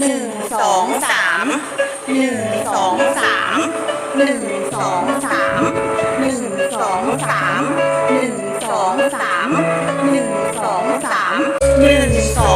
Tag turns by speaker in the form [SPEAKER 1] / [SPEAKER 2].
[SPEAKER 1] หนึ่งสองสามหนึ่งสองสามหนึ่งสองสามหนึ่งสองสามหนึ่งสองสามหนึ่งสองสามหนึ่งสอง